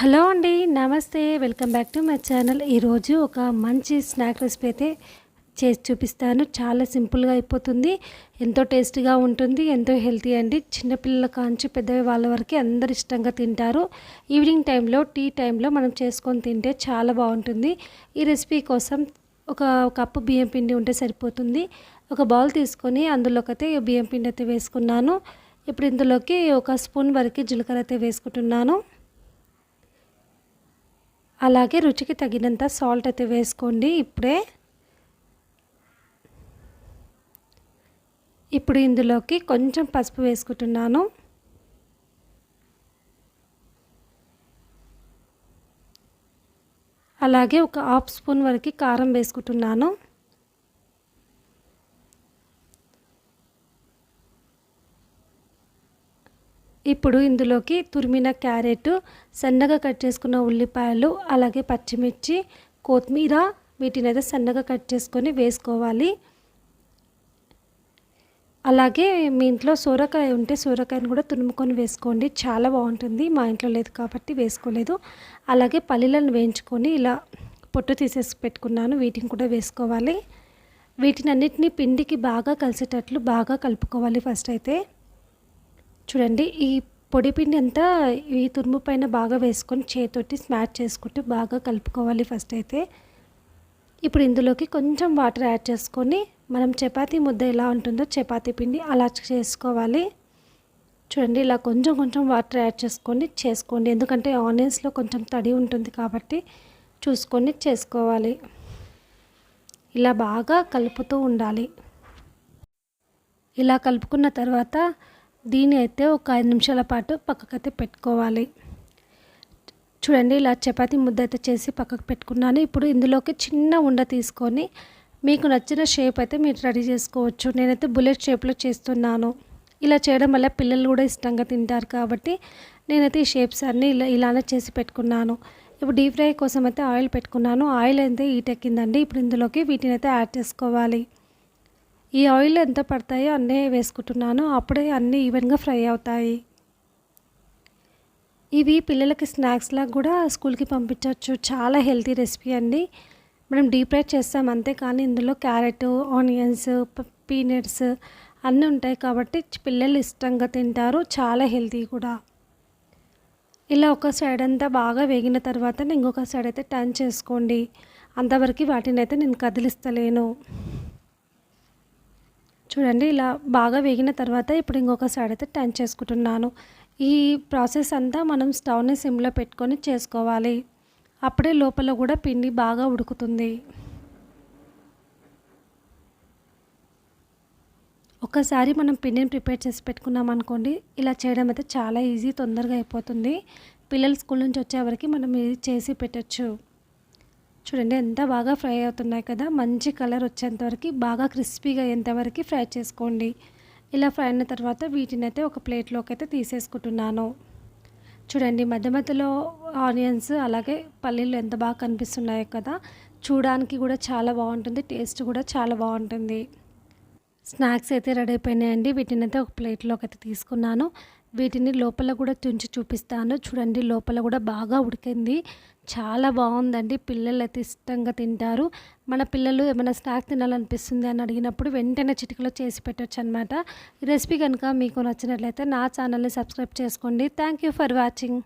Hello అండి నమస్తే. Welcome back to my channel. ఈరోజు ఒక మంచి స్నాక్ రెసిపీ అయితే చేసి చూపిస్తాను. చాలా సింపుల్గా అయిపోతుంది. ఎంతో టేస్టీగా ఉంటుంది ఎంతో హెల్తీ అండి. చిన్నపిల్లల కాంచి పెద్దవి వాళ్ళ వరకు అందరు ఇష్టంగా తింటారు. ఈవినింగ్ టైంలో టీ టైంలో మనం చేసుకొని తింటే చాలా బాగుంటుంది. ఈ రెసిపీ కోసం ఒక కప్పు బియ్యం పిండి ఉంటే సరిపోతుంది. ఒక బౌల్ తీసుకొని అందులోకి అయితే బియ్యం పిండి అయితే వేసుకున్నాను. ఇప్పుడు ఇందులోకి ఒక స్పూన్ వరకు జీలకర్ర అయితే వేసుకుంటున్నాను. అలాగే రుచికి తగినంత సాల్ట్ అయితే వేసుకోండి ఇప్పుడే. ఇప్పుడు ఇందులోకి కొంచెం పసుపు వేసుకుంటున్నాను. అలాగే ఒక హాఫ్ స్పూన్ వరకు కారం వేసుకుంటున్నాను. ఇప్పుడు ఇందులోకి తురిమిన క్యారెట్ సన్నగా కట్ చేసుకున్న ఉల్లిపాయలు అలాగే పచ్చిమిర్చి కొత్తిమీర వీటిని అయితే సన్నగా కట్ చేసుకొని వేసుకోవాలి. అలాగే మీ ఇంట్లో సూరకాయ ఉంటే సూరకాయను కూడా తురుముకొని వేసుకోండి. చాలా బాగుంటుంది. మా ఇంట్లో లేదు కాబట్టి వేసుకోలేదు. అలాగే పల్లీలను వేయించుకొని ఇలా పొట్టు తీసేసి పెట్టుకున్నాను. వీటిని కూడా వేసుకోవాలి. వీటినన్నిటినీ పిండికి బాగా కలిసేటట్లు బాగా కలుపుకోవాలి ఫస్ట్ అయితే. చూడండి ఈ పొడి పిండి అంతా ఈ తురుము పైన బాగా వేసుకొని చేతోటి స్మాష్ చేసుకుంటూ బాగా కలుపుకోవాలి ఫస్ట్ అయితే. ఇప్పుడు ఇందులోకి కొంచెం వాటర్ యాడ్ చేసుకొని మనం చపాతీ ముద్ద ఎలా ఉంటుందో చపాతీ పిండి అలా చేసుకోవాలి. చూడండి ఇలా కొంచెం కొంచెం వాటర్ యాడ్ చేసుకొని చేసుకోండి. ఎందుకంటే ఆనియన్స్లో కొంచెం తడి ఉంటుంది కాబట్టి చూసుకొని చేసుకోవాలి. ఇలా బాగా కలుపుతూ ఉండాలి. ఇలా కలుపుకున్న తర్వాత దీని అయితే ఒక ఐదు నిమిషాల పాటు పక్కకైతే పెట్టుకోవాలి. చూడండి ఇలా చపాతి ముద్ద అయితే చేసి పక్కకు పెట్టుకున్నాను. ఇప్పుడు ఇందులోకి చిన్న ఉండ తీసుకొని మీకు నచ్చిన షేప్ అయితే మీరు రెడీ చేసుకోవచ్చు. నేనైతే బుల్లెట్ షేప్లో చేస్తున్నాను. ఇలా చేయడం వల్ల పిల్లలు కూడా ఇష్టంగా తింటారు కాబట్టి నేనైతే ఈ షేప్స్ అన్నీ ఇలా ఇలానే చేసి పెట్టుకున్నాను. ఇప్పుడు డీప్ ఫ్రై కోసం అయితే ఆయిల్ పెట్టుకున్నాను. ఆయిల్ అయితే హీట్ ఎక్కిందండి. ఇప్పుడు ఇందులోకి వీటిని అయితే యాడ్ చేసుకోవాలి. ఈ ఆయిల్ ఎంత పడతాయో అన్నీ వేసుకుంటున్నాను. అప్పుడే అన్నీ ఈవెన్గా ఫ్రై అవుతాయి. ఇవి పిల్లలకి స్నాక్స్లా కూడా స్కూల్కి పంపించవచ్చు చాలా హెల్తీ రెసిపీ అండి. మనం డీప్ ఫ్రై చేస్తాం అంతే కానీ ఇందులో క్యారెట్ ఆనియన్స్ పీనట్స్ అన్నీ ఉంటాయి కాబట్టి పిల్లలు ఇష్టంగా తింటారు. చాలా హెల్తీ కూడా. ఇలా ఒక సైడ్ అంతా బాగా వేగిన తర్వాత ఇంకొక సైడ్ అయితే టర్న్ చేసుకోండి. అంతవరకు వాటిని అయితే నేను కదిలిస్తలేను. చూడండి ఇలా బాగా వేగిన తర్వాత ఇప్పుడు ఇంకొక సైడ్ అయితే టర్న్ చేసుకుంటున్నాను. ఈ ప్రాసెస్ అంతా మనం స్టవ్ని సిమ్లో పెట్టుకొని చేసుకోవాలి. అప్పుడే లోపల కూడా పిండి బాగా ఉడుకుతుంది. ఒకసారి మనం పిండిని ప్రిపేర్ చేసి పెట్టుకున్నాం అనుకోండి ఇలా చేయడం అయితే చాలా ఈజీ తొందరగా అయిపోతుంది. పిల్లలు స్కూల్ నుంచి వచ్చే మనం ఇది చేసి పెట్టచ్చు. చూడండి ఎంత బాగా ఫ్రై అవుతున్నాయి కదా. మంచి కలర్ వచ్చేంతవరకు బాగా క్రిస్పీగా అయ్యేంతవరకు ఫ్రై చేసుకోండి. ఇలా ఫ్రై అయిన తర్వాత వీటిని అయితే ఒక ప్లేట్లోకి అయితే తీసేసుకుంటున్నాను. చూడండి మధ్య మధ్యలో ఆనియన్స్ అలాగే పల్లీలు ఎంత బాగా కనిపిస్తున్నాయో కదా. చూడడానికి కూడా చాలా బాగుంటుంది టేస్ట్ కూడా చాలా బాగుంటుంది. స్నాక్స్ అయితే రెడీ అయిపోయినాయండి. వీటిని అయితే ఒక ప్లేట్లోకి అయితే తీసుకున్నాను. వీటిని లోపల కూడా తుంచి చూపిస్తాను. చూడండి లోపల కూడా బాగా ఉడికింది. చాలా బాగుందండి. పిల్లలు అయితే ఇష్టంగా తింటారు. మన పిల్లలు ఏమైనా స్నాక్ తినాలనిపిస్తుంది అని అడిగినప్పుడు వెంటనే చిటికలో చేసి పెట్టచ్చు అనమాట ఈ రెసిపీ కనుక మీకు నచ్చినట్లయితే నా ఛానల్ని సబ్స్క్రైబ్ చేసుకోండి. Thank you for watching.